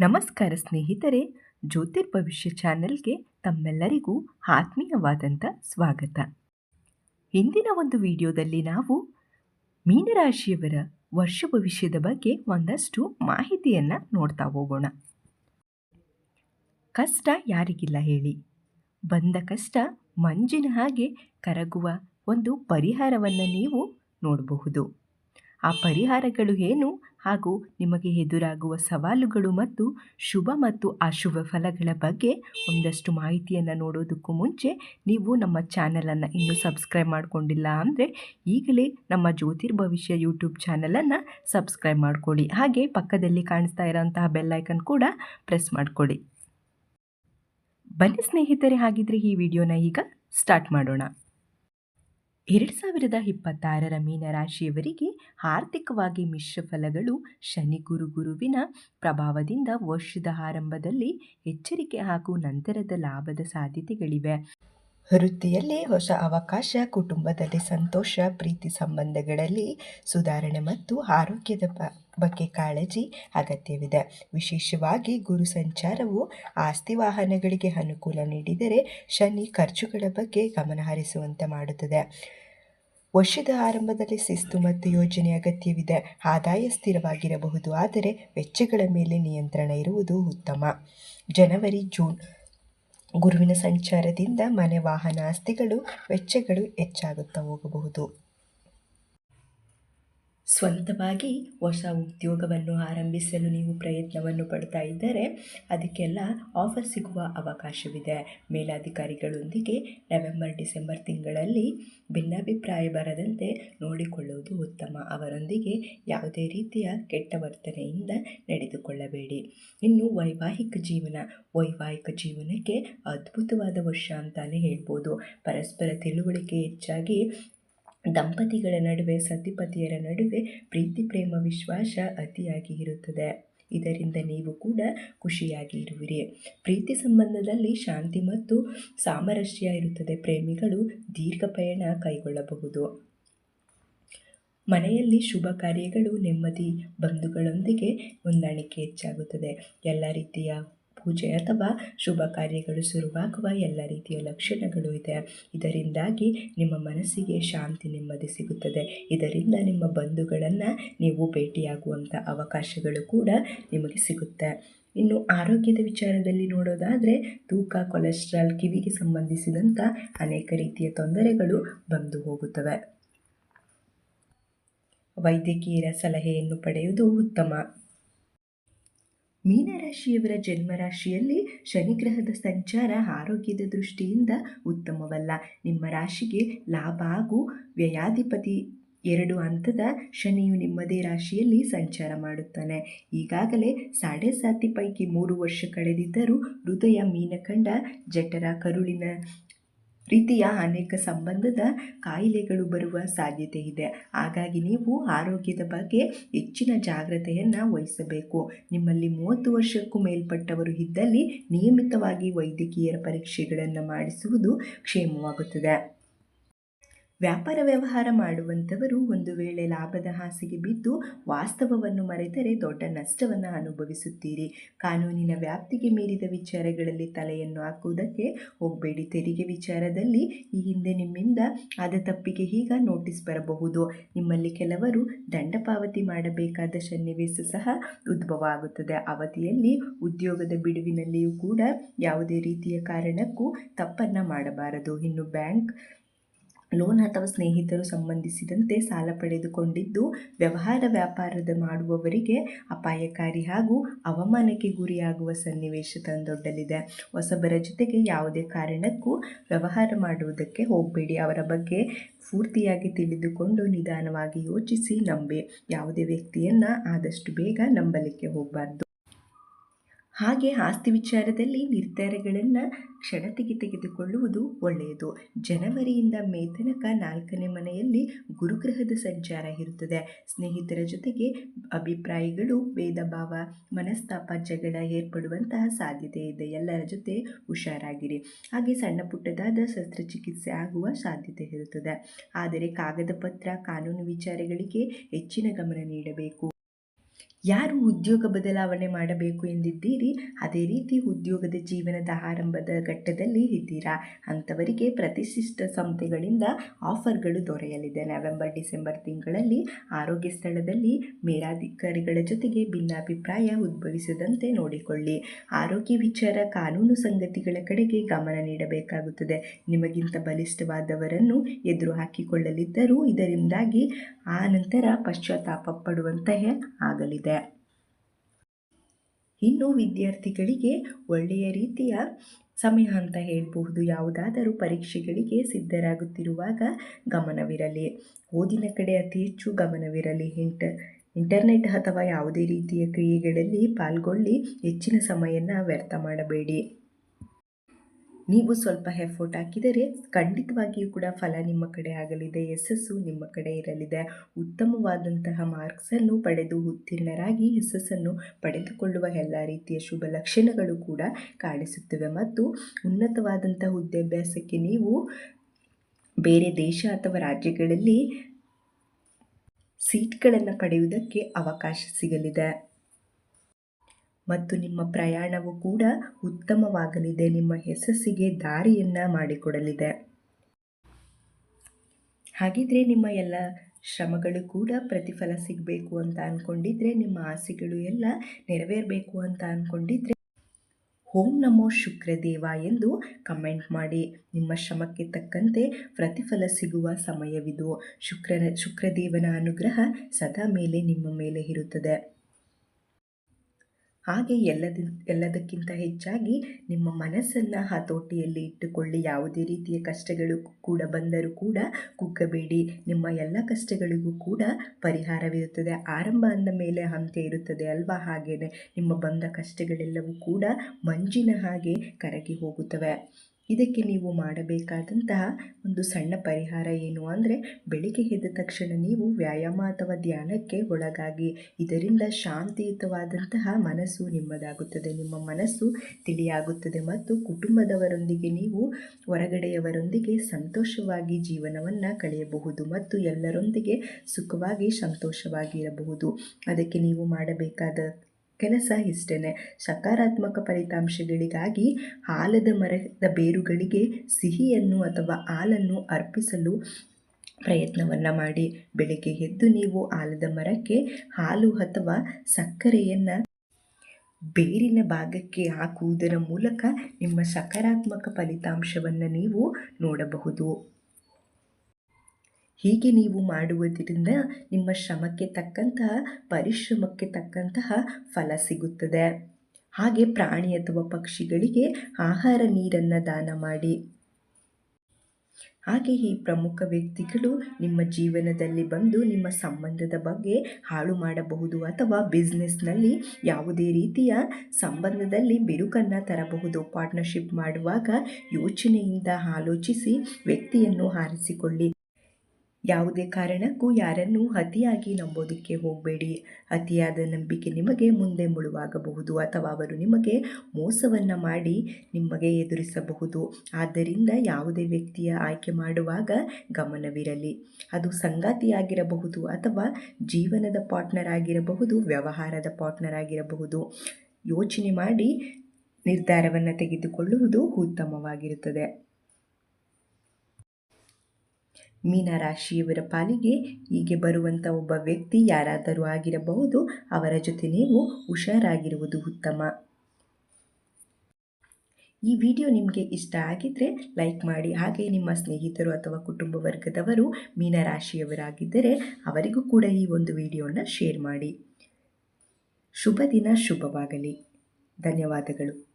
ನಮಸ್ಕಾರ ಸ್ನೇಹಿತರೆ ಜ್ಯೋತಿರ್ಭವಿಷ್ಯ ಚಾನೆಲ್ಗೆ ತಮ್ಮೆಲ್ಲರಿಗೂ ಆತ್ಮೀಯವಾದಂಥ ಸ್ವಾಗತ. ಇಂದಿನ ಒಂದು ವಿಡಿಯೋದಲ್ಲಿ ನಾವು ಮೀನರಾಶಿಯವರ ವರ್ಷ ಭವಿಷ್ಯದ ಬಗ್ಗೆ ಒಂದಷ್ಟು ಮಾಹಿತಿಯನ್ನು ನೋಡ್ತಾ ಹೋಗೋಣ. ಕಷ್ಟ ಯಾರಿಗಿಲ್ಲ ಹೇಳಿ. ಬಂದ ಕಷ್ಟ ಮಂಜಿನ ಹಾಗೆ ಕರಗುವ ಒಂದು ಪರಿಹಾರವನ್ನು ನೀವು ನೋಡಬಹುದು. ಆ ಪರಿಹಾರಗಳು ಏನು ಹಾಗೂ ನಿಮಗೆ ಎದುರಾಗುವ ಸವಾಲುಗಳು ಮತ್ತು ಶುಭ ಮತ್ತು ಅಶುಭ ಫಲಗಳ ಬಗ್ಗೆ ಒಂದಷ್ಟು ಮಾಹಿತಿಯನ್ನು ನೋಡೋದಕ್ಕೂ ಮುಂಚೆ ನೀವು ನಮ್ಮ ಚಾನಲನ್ನು ಇನ್ನೂ ಸಬ್ಸ್ಕ್ರೈಬ್ ಮಾಡಿಕೊಂಡಿಲ್ಲ ಅಂದರೆ ಈಗಲೇ ನಮ್ಮ ಜ್ಯೋತಿರ್ಭವಿಷ್ಯ ಯೂಟ್ಯೂಬ್ ಚಾನಲನ್ನು ಸಬ್ಸ್ಕ್ರೈಬ್ ಮಾಡ್ಕೊಳ್ಳಿ. ಹಾಗೆ ಪಕ್ಕದಲ್ಲಿ ಕಾಣಿಸ್ತಾ ಇರೋಂತಹ ಬೆಲ್ಲೈಕನ್ ಕೂಡ ಪ್ರೆಸ್ ಮಾಡ್ಕೊಳ್ಳಿ. ಬನ್ನಿ ಸ್ನೇಹಿತರೆ, ಹಾಗಿದ್ರೆ ಈ ವಿಡಿಯೋನ ಈಗ ಸ್ಟಾರ್ಟ್ ಮಾಡೋಣ. ಎರಡು ಸಾವಿರದ ಇಪ್ಪತ್ತಾರರ ಮೀನರಾಶಿಯವರಿಗೆ ಆರ್ಥಿಕವಾಗಿ ಮಿಶ್ರ ಫಲಗಳು ಶನಿ ಗುರು ಗುರುವಿನ ಪ್ರಭಾವದಿಂದ ವರ್ಷದ ಆರಂಭದಲ್ಲಿ ಎಚ್ಚರಿಕೆ ಹಾಗೂ ನಂತರದ ಲಾಭದ ಸಾಧ್ಯತೆಗಳಿವೆ. ವೃತ್ತಿಯಲ್ಲಿ ಹೊಸ ಅವಕಾಶ, ಕುಟುಂಬದಲ್ಲಿ ಸಂತೋಷ, ಪ್ರೀತಿ ಸಂಬಂಧಗಳಲ್ಲಿ ಸುಧಾರಣೆ ಮತ್ತು ಆರೋಗ್ಯದ ಬಗ್ಗೆ ಕಾಳಜಿ ಅಗತ್ಯವಿದೆ. ವಿಶೇಷವಾಗಿ ಗುರು ಸಂಚಾರವು ಆಸ್ತಿ ವಾಹನಗಳಿಗೆ ಅನುಕೂಲ ನೀಡಿದರೆ ಶನಿ ಖರ್ಚುಗಳ ಬಗ್ಗೆ ಗಮನ ಹರಿಸುವಂತೆ ಮಾಡುತ್ತದೆ. ವರ್ಷದ ಆರಂಭದಲ್ಲಿ ಶಿಸ್ತು ಮತ್ತು ಯೋಜನೆ ಅಗತ್ಯವಿದೆ. ಆದಾಯ ಸ್ಥಿರವಾಗಿರಬಹುದು, ಆದರೆ ವೆಚ್ಚಗಳ ಮೇಲೆ ನಿಯಂತ್ರಣ ಇರುವುದು ಉತ್ತಮ. ಜನವರಿ, ಜೂನ್ ಗುರುವಿನ ಸಂಚಾರದಿಂದ ಮನೆ ವಾಹನ ಆಸ್ತಿಗಳು, ವೆಚ್ಚಗಳು ಹೆಚ್ಚಾಗುತ್ತಾ ಹೋಗಬಹುದು. ಸ್ವಂತವಾಗಿ ಹೊಸ ಉದ್ಯೋಗವನ್ನು ಆರಂಭಿಸಲು ನೀವು ಪ್ರಯತ್ನವನ್ನು ಪಡ್ತಾ ಇದ್ದರೆ ಅದಕ್ಕೆಲ್ಲ ಆಫರ್ ಸಿಗುವ ಅವಕಾಶವಿದೆ. ಮೇಲಾಧಿಕಾರಿಗಳೊಂದಿಗೆ ನವೆಂಬರ್, ಡಿಸೆಂಬರ್ ತಿಂಗಳಲ್ಲಿ ಭಿನ್ನಾಭಿಪ್ರಾಯ ಬರದಂತೆ ನೋಡಿಕೊಳ್ಳುವುದು ಉತ್ತಮ. ಅವರೊಂದಿಗೆ ಯಾವುದೇ ರೀತಿಯ ಕೆಟ್ಟ ವರ್ತನೆಯಿಂದ ನಡೆದುಕೊಳ್ಳಬೇಡಿ. ಇನ್ನು ವೈವಾಹಿಕ ಜೀವನ, ವೈವಾಹಿಕ ಜೀವನಕ್ಕೆ ಅದ್ಭುತವಾದ ವರ್ಷ ಅಂತಲೇ ಹೇಳ್ಬೋದು. ಪರಸ್ಪರ ತಿಳುವಳಿಕೆ ಹೆಚ್ಚಾಗಿ ದಂಪತಿಗಳ ನಡುವೆ, ಸತಿಪತಿಯರ ನಡುವೆ ಪ್ರೀತಿ, ಪ್ರೇಮ, ವಿಶ್ವಾಸ ಅತಿಯಾಗಿ ಇರುತ್ತದೆ. ಇದರಿಂದ ನೀವು ಕೂಡ ಖುಷಿಯಾಗಿ ಇರುವಿರಿ. ಪ್ರೀತಿ ಸಂಬಂಧದಲ್ಲಿ ಶಾಂತಿ ಮತ್ತು ಸಾಮರಸ್ಯ ಇರುತ್ತದೆ. ಪ್ರೇಮಿಗಳು ದೀರ್ಘ ಪಯಣ ಕೈಗೊಳ್ಳಬಹುದು. ಮನೆಯಲ್ಲಿ ಶುಭ ಕಾರ್ಯಗಳು, ನೆಮ್ಮದಿ, ಬಂಧುಗಳೊಂದಿಗೆ ಹೊಂದಾಣಿಕೆ ಹೆಚ್ಚಾಗುತ್ತದೆ. ಎಲ್ಲ ರೀತಿಯ ಪೂಜೆ ಅಥವಾ ಶುಭ ಕಾರ್ಯಗಳು ಶುರುವಾಗುವ ಎಲ್ಲ ರೀತಿಯ ಲಕ್ಷಣಗಳು ಇದೆ. ಇದರಿಂದಾಗಿ ನಿಮ್ಮ ಮನಸ್ಸಿಗೆ ಶಾಂತಿ ನೆಮ್ಮದಿ ಸಿಗುತ್ತದೆ. ಇದರಿಂದ ನಿಮ್ಮ ಬಂಧುಗಳನ್ನು ನೀವು ಭೇಟಿಯಾಗುವಂಥ ಅವಕಾಶಗಳು ಕೂಡ ನಿಮಗೆ ಸಿಗುತ್ತೆ. ಇನ್ನು ಆರೋಗ್ಯದ ವಿಚಾರದಲ್ಲಿ ನೋಡೋದಾದರೆ ತೂಕ, ಕೊಲೆಸ್ಟ್ರಾಲ್, ಕಿವಿಗೆ ಸಂಬಂಧಿಸಿದಂಥ ಅನೇಕ ರೀತಿಯ ತೊಂದರೆಗಳು ಬಂದು ಹೋಗುತ್ತವೆ. ವೈದ್ಯಕೀಯರ ಸಲಹೆಯನ್ನು ಪಡೆಯುವುದು ಉತ್ತಮ. ಮೀನರಾಶಿಯವರ ಜನ್ಮರಾಶಿಯಲ್ಲಿ ಶನಿಗ್ರಹದ ಸಂಚಾರ ಆರೋಗ್ಯದ ದೃಷ್ಟಿಯಿಂದ ಉತ್ತಮವಲ್ಲ. ನಿಮ್ಮ ರಾಶಿಗೆ ಲಾಭ ಹಾಗೂ ವ್ಯಯಾಧಿಪತಿ ಎರಡು ಹಂತದ ಶನಿಯು ನಿಮ್ಮದೇ ರಾಶಿಯಲ್ಲಿ ಸಂಚಾರ ಮಾಡುತ್ತಾನೆ. ಈಗಾಗಲೇ ಸಾಡೆ ಸಾತಿ ಪೈಕಿ ಮೂರು ವರ್ಷ ಕಳೆದಿದ್ದರೂ ಹೃದಯ ಮೀನಕಂಡ ಜಠರ, ಕರುಳಿನ ರೀತಿಯ ಅನೇಕ ಸಂಬಂಧದ ಕಾಯಿಲೆಗಳು ಬರುವ ಸಾಧ್ಯತೆ ಇದೆ. ಹಾಗಾಗಿ ನೀವು ಆರೋಗ್ಯದ ಬಗ್ಗೆ ಹೆಚ್ಚಿನ ಜಾಗ್ರತೆಯನ್ನು ವಹಿಸಬೇಕು. ನಿಮ್ಮಲ್ಲಿ ಮೂವತ್ತು ವರ್ಷಕ್ಕೂ ಮೇಲ್ಪಟ್ಟವರು ಇದ್ದಲ್ಲಿ ನಿಯಮಿತವಾಗಿ ವೈದ್ಯಕೀಯರ ಪರೀಕ್ಷೆಗಳನ್ನು ಮಾಡಿಸುವುದು ಕ್ಷೇಮವಾಗುತ್ತದೆ. ವ್ಯಾಪಾರ ವ್ಯವಹಾರ ಮಾಡುವಂಥವರು ಒಂದು ವೇಳೆ ಲಾಭದ ಹಾಸಿಗೆ ಬಿದ್ದು ವಾಸ್ತವವನ್ನು ಮರೆತರೆ ದೊಡ್ಡ ನಷ್ಟವನ್ನು ಅನುಭವಿಸುತ್ತೀರಿ. ಕಾನೂನಿನ ವ್ಯಾಪ್ತಿಗೆ ಮೀರಿದ ವಿಚಾರಗಳಲ್ಲಿ ತಲೆಯನ್ನು ಹಾಕುವುದಕ್ಕೆ ಹೋಗಬೇಡಿ. ತೆರಿಗೆ ವಿಚಾರದಲ್ಲಿ ಈ ಹಿಂದೆ ನಿಮ್ಮಿಂದ ಆದ ತಪ್ಪಿಗೆ ಈಗ ನೋಟಿಸ್ ಬರಬಹುದು. ನಿಮ್ಮಲ್ಲಿ ಕೆಲವರು ದಂಡ ಪಾವತಿ ಮಾಡಬೇಕಾದ ಸನ್ನಿವೇಶ ಸಹ ಉದ್ಭವ ಆಗುತ್ತದೆ. ಅವಧಿಯಲ್ಲಿ ಉದ್ಯೋಗದ ಬಿಡುವಿನಲ್ಲಿಯೂ ಕೂಡ ಯಾವುದೇ ರೀತಿಯ ಕಾರಣಕ್ಕೂ ತಪ್ಪನ್ನು ಮಾಡಬಾರದು. ಇನ್ನು ಬ್ಯಾಂಕ್ ಲೋನ್ ಅಥವಾ ಸ್ನೇಹಿತರು ಸಂಬಂಧಿಸಿದಂತೆ ಸಾಲ ಪಡೆದುಕೊಂಡಿದ್ದು, ವ್ಯವಹಾರ ವ್ಯಾಪಾರದ ಮಾಡುವವರಿಗೆ ಅಪಾಯಕಾರಿ ಹಾಗೂ ಅವಮಾನಕ್ಕೆ ಗುರಿಯಾಗುವ ಸನ್ನಿವೇಶ ತಂದೊಡ್ಡಲಿದೆ. ಹೊಸಬರ ಜೊತೆಗೆ ಯಾವುದೇ ಕಾರಣಕ್ಕೂ ವ್ಯವಹಾರ ಮಾಡುವುದಕ್ಕೆ ಹೋಗಬೇಡಿ. ಅವರ ಬಗ್ಗೆ ಪೂರ್ತಿಯಾಗಿ ತಿಳಿದುಕೊಂಡು ನಿಧಾನವಾಗಿ ಯೋಚಿಸಿ ನಂಬಿ. ಯಾವುದೇ ವ್ಯಕ್ತಿಯನ್ನು ಆದಷ್ಟು ಬೇಗ ನಂಬಲಿಕ್ಕೆ ಹೋಗಬಾರ್ದು. ಹಾಗೆ ಆಸ್ತಿ ವಿಚಾರದಲ್ಲಿ ನಿರ್ಧಾರಗಳನ್ನು ಕ್ಷಣತೆಗೆ ತೆಗೆದುಕೊಳ್ಳುವುದು ಒಳ್ಳೆಯದು. ಜನವರಿಯಿಂದ ಮೇ ತನಕ ನಾಲ್ಕನೇ ಮನೆಯಲ್ಲಿ ಗುರುಗ್ರಹದ ಸಂಚಾರ ಇರುತ್ತದೆ. ಸ್ನೇಹಿತರ ಜೊತೆಗೆ ಅಭಿಪ್ರಾಯಗಳು ಭೇದ ಭಾವ ಮನಸ್ತಾಪ, ಜಗಳ ಏರ್ಪಡುವಂತಹ ಸಾಧ್ಯತೆ ಇದೆ. ಎಲ್ಲರ ಜೊತೆ ಹುಷಾರಾಗಿರಿ. ಹಾಗೆ ಸಣ್ಣ ಪುಟ್ಟದಾದ ಶಸ್ತ್ರಚಿಕಿತ್ಸೆ ಆಗುವ ಸಾಧ್ಯತೆ ಇರುತ್ತದೆ. ಆದರೆ ಕಾಗದ ಪತ್ರ, ಕಾನೂನು ವಿಚಾರಗಳಿಗೆ ಹೆಚ್ಚಿನ ಗಮನ ನೀಡಬೇಕು. ಯಾರು ಉದ್ಯೋಗ ಬದಲಾವಣೆ ಮಾಡಬೇಕು ಎಂದಿದ್ದೀರಿ? ಅದೇ ರೀತಿ ಉದ್ಯೋಗದ ಜೀವನದ ಆರಂಭದ ಘಟ್ಟದಲ್ಲಿ ಇದ್ದೀರಾ? ಅಂಥವರಿಗೆ ಪ್ರತಿಷ್ಠಿತ ಸಂಸ್ಥೆಗಳಿಂದ ಆಫರ್ಗಳು ದೊರೆಯಲಿದೆ. ನವೆಂಬರ್, ಡಿಸೆಂಬರ್ ತಿಂಗಳಲ್ಲಿ ಆರೋಗ್ಯ ಸ್ಥಳದಲ್ಲಿ ಮೇಲಾಧಿಕಾರಿಗಳ ಜೊತೆಗೆ ಭಿನ್ನಾಭಿಪ್ರಾಯ ಉದ್ಭವಿಸದಂತೆ ನೋಡಿಕೊಳ್ಳಿ. ಆರೋಗ್ಯ ವಿಚಾರ ಕಾನೂನು ಸಂಗತಿಗಳ ಕಡೆಗೆ ಗಮನ ನೀಡಬೇಕಾಗುತ್ತದೆ. ನಿಮಗಿಂತ ಬಲಿಷ್ಠವಾದವರನ್ನು ಎದುರು ಹಾಕಿಕೊಳ್ಳಲಿದ್ದರೂ ಇದರಿಂದಾಗಿ ಆ ನಂತರ ಪಶ್ಚಾತ್ತಾಪ ಪಡುವಂತಹ ಆಗಲಿದೆ. ಇನ್ನು ವಿದ್ಯಾರ್ಥಿಗಳಿಗೆ ಒಳ್ಳೆಯ ರೀತಿಯ ಸಮಯ ಅಂತ ಹೇಳಬಹುದು. ಯಾವುದಾದರೂ ಪರೀಕ್ಷೆಗಳಿಗೆ ಸಿದ್ಧರಾಗುತ್ತಿರುವಾಗ ಗಮನವಿರಲಿ. ಓದಿನ ಕಡೆ ಅತಿ ಹೆಚ್ಚು ಗಮನವಿರಲಿ. ಇಂಟ, ಇಂಟರ್ನೆಟ್ ಅಥವಾ ಯಾವುದೇ ರೀತಿಯ ಕ್ರಿಯೆಗಳಲ್ಲಿ ಪಾಲ್ಗೊಳ್ಳಿ. ಹೆಚ್ಚಿನ ಸಮಯವನ್ನು ವ್ಯರ್ಥ ಮಾಡಬೇಡಿ. ನೀವು ಸ್ವಲ್ಪ ಎಫೋರ್ಟ್ ಹಾಕಿದರೆ ಖಂಡಿತವಾಗಿಯೂ ಕೂಡ ಫಲ ನಿಮ್ಮ ಕಡೆ ಆಗಲಿದೆ, ಯಶಸ್ಸು ನಿಮ್ಮ ಕಡೆ ಇರಲಿದೆ. ಉತ್ತಮವಾದಂತಹ ಮಾರ್ಕ್ಸನ್ನು ಪಡೆದು ಉತ್ತೀರ್ಣರಾಗಿ ಯಶಸ್ಸನ್ನು ಪಡೆದುಕೊಳ್ಳುವ ಎಲ್ಲ ರೀತಿಯ ಶುಭ ಲಕ್ಷಣಗಳು ಕೂಡ ಕಾಣಿಸುತ್ತವೆ. ಮತ್ತು ಉನ್ನತವಾದಂತಹ ವಿದ್ಯಾಭ್ಯಾಸಕ್ಕೆ ನೀವು ಬೇರೆ ದೇಶ ಅಥವಾ ರಾಜ್ಯಗಳಲ್ಲಿ ಸೀಟ್ಗಳನ್ನು ಪಡೆಯುವುದಕ್ಕೆ ಅವಕಾಶ ಸಿಗಲಿದೆ. ಮತ್ತು ನಿಮ್ಮ ಪ್ರಯಾಣವು ಕೂಡ ಉತ್ತಮವಾಗಲಿದೆ. ನಿಮ್ಮ ಯಶಸ್ಸಿಗೆ ದಾರಿಯನ್ನು ಮಾಡಿಕೊಡಲಿದೆ. ಹಾಗಿದ್ರೆ ನಿಮ್ಮ ಎಲ್ಲ ಶ್ರಮಗಳು ಕೂಡ ಪ್ರತಿಫಲ ಸಿಗಬೇಕು ಅಂತ ಅಂದ್ಕೊಂಡಿದ್ರೆ ನಿಮ್ಮ ಆಸೆಗಳು ಎಲ್ಲ ನೆರವೇರಬೇಕು ಅಂತ ಅಂದ್ಕೊಂಡಿದ್ರೆ ಓಂ ನಮೋ ಶುಕ್ರದೇವ ಎಂದು ಕಮೆಂಟ್ ಮಾಡಿ. ನಿಮ್ಮ ಶ್ರಮಕ್ಕೆ ತಕ್ಕಂತೆ ಪ್ರತಿಫಲ ಸಿಗುವ ಸಮಯವಿದು. ಶುಕ್ರನ, ಶುಕ್ರದೇವನ ಅನುಗ್ರಹ ಸದಾ ಮೇಲೆ ನಿಮ್ಮ ಮೇಲೆ ಇರುತ್ತದೆ. ಹಾಗೆ ಎಲ್ಲದ, ಎಲ್ಲದಕ್ಕಿಂತ ಹೆಚ್ಚಾಗಿ ನಿಮ್ಮ ಮನಸ್ಸನ್ನು ಹತೋಟಿಯಲ್ಲಿ ಇಟ್ಟುಕೊಳ್ಳಿ. ಯಾವುದೇ ರೀತಿಯ ಕಷ್ಟಗಳು ಕೂಡ ಬಂದರೂ ಕೂಡ ಕುಗ್ಗಬೇಡಿ. ನಿಮ್ಮ ಎಲ್ಲ ಕಷ್ಟಗಳಿಗೂ ಕೂಡ ಪರಿಹಾರವಿರುತ್ತದೆ. ಆರಂಭ ಅಂದ ಮೇಲೆ ಅಂತ್ಯ ಇರುತ್ತದೆ ಅಲ್ವಾ? ಹಾಗೆಯೇ ನಿಮ್ಮ ಬಂದ ಕಷ್ಟಗಳೆಲ್ಲವೂ ಕೂಡ ಮಂಜಿನ ಹಾಗೆ ಕರಗಿ ಹೋಗುತ್ತವೆ. ಇದಕ್ಕೆ ನೀವು ಮಾಡಬೇಕಾದಂತಹ ಒಂದು ಸಣ್ಣ ಪರಿಹಾರ ಏನು ಅಂದರೆ ಬೆಳಿಗ್ಗೆ ಎದ್ದ ತಕ್ಷಣ ನೀವು ವ್ಯಾಯಾಮ ಅಥವಾ ಧ್ಯಾನಕ್ಕೆ ಒಳಗಾಗಿ ಇದರಿಂದ ಶಾಂತಿಯುತವಾದಂತಹ ಮನಸ್ಸು ನಿಮ್ಮದಾಗುತ್ತದೆ. ನಿಮ್ಮ ಮನಸ್ಸು ತಿಳಿಯಾಗುತ್ತದೆ ಮತ್ತು ಕುಟುಂಬದವರೊಂದಿಗೆ ನೀವು ಹೊರಗಡೆಯವರೊಂದಿಗೆ ಸಂತೋಷವಾಗಿ ಜೀವನವನ್ನು ಕಳೆಯಬಹುದು ಮತ್ತು ಎಲ್ಲರೊಂದಿಗೆ ಸುಖವಾಗಿ ಸಂತೋಷವಾಗಿರಬಹುದು. ಅದಕ್ಕೆ ನೀವು ಮಾಡಬೇಕಾದ ಕೆಲಸ ಇಷ್ಟೇ ಸಕಾರಾತ್ಮಕ ಫಲಿತಾಂಶಗಳಿಗಾಗಿ ಆಲದ ಮರದ ಬೇರುಗಳಿಗೆ ಸಿಹಿಯನ್ನು ಅಥವಾ ಹಾಲನ್ನು ಅರ್ಪಿಸಲು ಪ್ರಯತ್ನವನ್ನು ಮಾಡಿ. ಬೆಳಗ್ಗೆ ಎದ್ದು ನೀವು ಆಲದ ಮರಕ್ಕೆ ಹಾಲು ಅಥವಾ ಸಕ್ಕರೆಯನ್ನು ಬೇರಿನ ಭಾಗಕ್ಕೆ ಹಾಕುವುದರ ಮೂಲಕ ನಿಮ್ಮ ಸಕಾರಾತ್ಮಕ ಫಲಿತಾಂಶವನ್ನು ನೀವು ನೋಡಬಹುದು. ಹೀಗೆ ನೀವು ಮಾಡುವುದರಿಂದ ನಿಮ್ಮ ಶ್ರಮಕ್ಕೆ ತಕ್ಕಂತಹ, ಪರಿಶ್ರಮಕ್ಕೆ ತಕ್ಕಂತಹ ಫಲ ಸಿಗುತ್ತದೆ. ಹಾಗೆ ಪ್ರಾಣಿ ಅಥವಾ ಪಕ್ಷಿಗಳಿಗೆ ಆಹಾರ ನೀರನ್ನು ದಾನ ಮಾಡಿ. ಹಾಗೆ ಈ ಪ್ರಮುಖ ವ್ಯಕ್ತಿಗಳು ನಿಮ್ಮ ಜೀವನದಲ್ಲಿ ಬಂದು ನಿಮ್ಮ ಸಂಬಂಧದ ಬಗ್ಗೆ ಹಾಳು ಮಾಡಬಹುದು ಅಥವಾ ಬಿಸ್ನೆಸ್ನಲ್ಲಿ ಯಾವುದೇ ರೀತಿಯ ಸಂಬಂಧದಲ್ಲಿ ಬಿರುಕನ್ನು ತರಬಹುದು. ಪಾರ್ಟ್ನರ್ಶಿಪ್ ಮಾಡುವಾಗ ಯೋಚನೆಯಿಂದ ಆಲೋಚಿಸಿ ವ್ಯಕ್ತಿಯನ್ನು ಆರಿಸಿಕೊಳ್ಳಿ. ಯಾವುದೇ ಕಾರಣಕ್ಕೂ ಯಾರನ್ನು ಅತಿಯಾಗಿ ನಂಬೋದಕ್ಕೆ ಹೋಗಬೇಡಿ. ಅತಿಯಾದ ನಂಬಿಕೆ ನಿಮಗೆ ಮುಂದೆ ಮುಳುವಾಗಬಹುದು ಅಥವಾ ಅವರು ನಿಮಗೆ ಮೋಸವನ್ನು ಮಾಡಿ ನಿಮಗೆ ಎದುರಿಸಬಹುದು. ಆದ್ದರಿಂದ ಯಾವುದೇ ವ್ಯಕ್ತಿಯ ಆಯ್ಕೆ ಮಾಡುವಾಗ ಗಮನವಿರಲಿ. ಅದು ಸಂಗಾತಿಯಾಗಿರಬಹುದು ಅಥವಾ ಜೀವನದ ಪಾರ್ಟ್ನರ್ ಆಗಿರಬಹುದು, ವ್ಯವಹಾರದ ಪಾರ್ಟ್ನರ್ ಆಗಿರಬಹುದು. ಯೋಚನೆ ಮಾಡಿ ನಿರ್ಧಾರವನ್ನು ತೆಗೆದುಕೊಳ್ಳುವುದು ಉತ್ತಮವಾಗಿರುತ್ತದೆ. ಮೀನರಾಶಿಯವರ ಪಾಲಿಗೆ ಹೀಗೆ ಬರುವಂಥ ಒಬ್ಬ ವ್ಯಕ್ತಿ ಯಾರಾದರೂ ಆಗಿರಬಹುದು, ಅವರ ಜೊತೆ ನೀವು ಹುಷಾರಾಗಿರುವುದು ಉತ್ತಮ. ಈ ವಿಡಿಯೋ ನಿಮಗೆ ಇಷ್ಟ ಆಗಿದ್ದರೆ ಲೈಕ್ ಮಾಡಿ, ಹಾಗೆ ನಿಮ್ಮ ಸ್ನೇಹಿತರು ಅಥವಾ ಕುಟುಂಬ ವರ್ಗದವರು ಮೀನರಾಶಿಯವರಾಗಿದ್ದರೆ ಅವರಿಗೂ ಕೂಡ ಈ ಒಂದು ವಿಡಿಯೋನ ಶೇರ್ ಮಾಡಿ. ಶುಭ ದಿನ, ಶುಭವಾಗಲಿ. ಧನ್ಯವಾದಗಳು.